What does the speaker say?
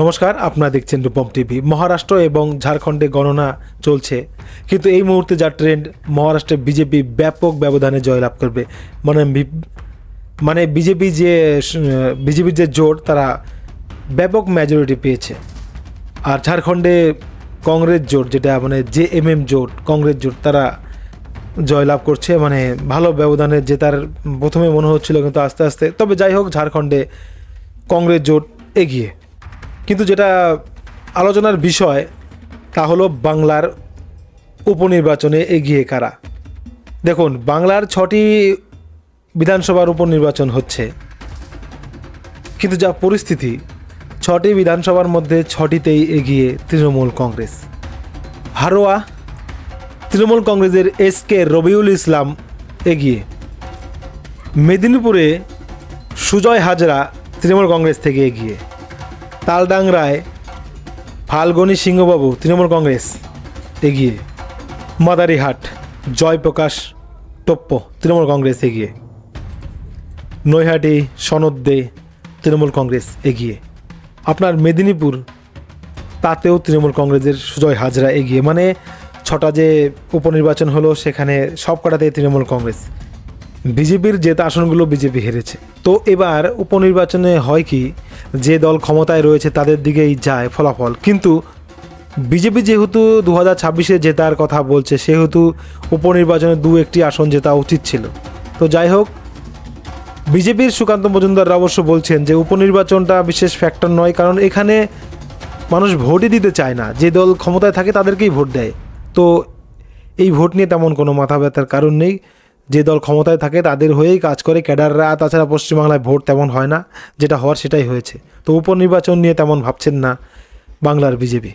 নমস্কার, আপনারা দেখছেন রূপম টিভি। মহারাষ্ট্র এবং ঝাড়খণ্ডে গণনা চলছে, কিন্তু এই মুহূর্তে যা ট্রেন্ড, মহারাষ্ট্রে বিজেপি ব্যাপক ব্যবধানে জয়লাভ করবে। মানে মানে বিজেপি যে, বিজেপির যে জোট, তারা ব্যাপক মেজরিটি পেয়েছে। আর ঝাড়খণ্ডে কংগ্রেস জোট, যেটা মানে জে এম এম জোট, কংগ্রেস জোট, তারা জয়লাভ করছে। মানে ভালো ব্যবধানে জেতার প্রথমে মনে হচ্ছিল কিন্তু আস্তে আস্তে। তবে যাই হোক, ঝাড়খণ্ডে কংগ্রেস জোট এগিয়ে। কিন্তু যেটা আলোচনার বিষয়, তা হলো বাংলার উপনির্বাচনে এগিয়ে কারা। দেখুন, বাংলার ছটি বিধানসভার উপনির্বাচন হচ্ছে। কিন্তু যা পরিস্থিতি, ছটি বিধানসভার মধ্যে ছটিতেই এগিয়ে তৃণমূল কংগ্রেস। হারোয়া, তৃণমূল কংগ্রেসের এস কে রবিউল ইসলাম এগিয়ে। মেদিনীপুরে সুজয় হাজরা তৃণমূল কংগ্রেস থেকে এগিয়ে। তালডাংরায় ফাল্গুনী সিংহবাবু, তৃণমূল কংগ্রেস, এগিয়ে। মাদারিহাট, জয়প্রকাশ টপ্প তৃণমূল কংগ্রেস এগিয়ে। নৈহাটি, সনদ দে তৃণমূল কংগ্রেস এগিয়ে। আপনার মেদিনীপুর, তাতেও তৃণমূল কংগ্রেসের সুজয় হাজরা এগিয়ে। মানে ছটা যে উপনির্বাচন হলো, সেখানে সব কটাতেই তৃণমূল কংগ্রেস। বিজেপির জেতা আসনগুলো বিজেপি হেরেছে। তো এবার উপনির্বাচনে হয় কি যে দল ক্ষমতায় রয়েছে তাদের দিকেই যায় ফলাফল। কিন্তু বিজেপি যেহেতু দু হাজার ছাব্বিশে জেতার কথা বলছে, সেহেতু উপনির্বাচনে দু একটি আসন জেতা উচিত ছিল। তো যাই হোক, বিজেপির সুকান্ত মজুমদার অবশ্য বলছেন যে উপনির্বাচনটা বিশেষ ফ্যাক্টর নয়, কারণ এখানে মানুষ ভোটই দিতে চায় না। যে দল ক্ষমতায় থাকে তাদেরকেই ভোট দেয়। তো এই ভোট নিয়ে তেমন কোনো মাথা ব্যথার কারণ নেই। যে দল ক্ষমতায় থাকে তাদের হয়েই কাজ করে ক্যাডাররা তাছাড়া পশ্চিমবাংলায় ভোট তেমন হয় না, যেটা হওয়ার সেটাই হয়েছে। তো উপনির্বাচন নিয়ে তেমন ভাবছেন না বাংলার বিজেপি।